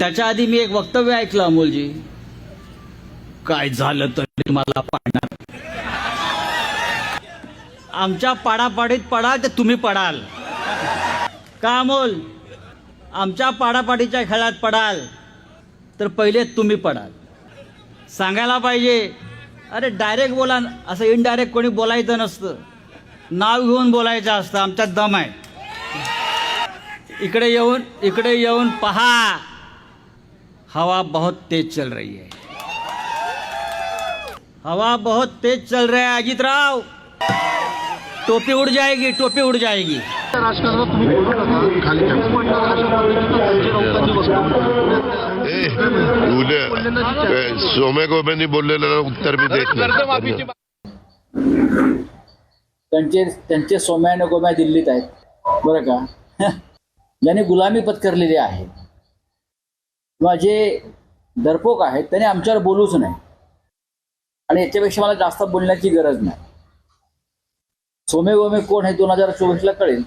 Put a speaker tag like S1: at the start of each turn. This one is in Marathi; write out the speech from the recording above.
S1: त्याच्या आधी मी एक वक्तव्य ऐकलं अमोलजी. काय झालं तरी मला पाडणार. आमच्या पाडापाडीत पडाल तर तुम्ही पडाल. का अमोल? आमच्या पाडापाडीच्या खेळात पडाल तर पहिले तुम्ही पडाल. सांगायला पाहिजे अरे डायरेक्ट बोला असं इनडायरेक्ट कोणी बोलायचं नसतं. नाव घेऊन बोलायचं असतं आमच्यात दम आहे. इकडे येऊन इकडे येऊन पहा. हवा बहुत तेज चल रही है। हवा बहुत तेज चल रहा है, अजित राव। टोपी उड़ जाएगी, टोपी उड़ जाएगी।
S2: राजकारणात तुम्ही बोलू नका खाली
S3: उद्या उत्तर मी देत
S4: त्यांचे त्यांचे सोम्या गोम्या दिल्लीत आहेत बरं का? ज्यांनी गुलामी पत्करलेली आहे. किंवा जे डरपोक आहेत त्याने आमच्यावर बोलूच नाही. आणि याच्यापेक्षा मला जास्त बोलण्याची गरज नाही. सोमे गोमे कोण हे दोन हजार चोवीसला कळेल.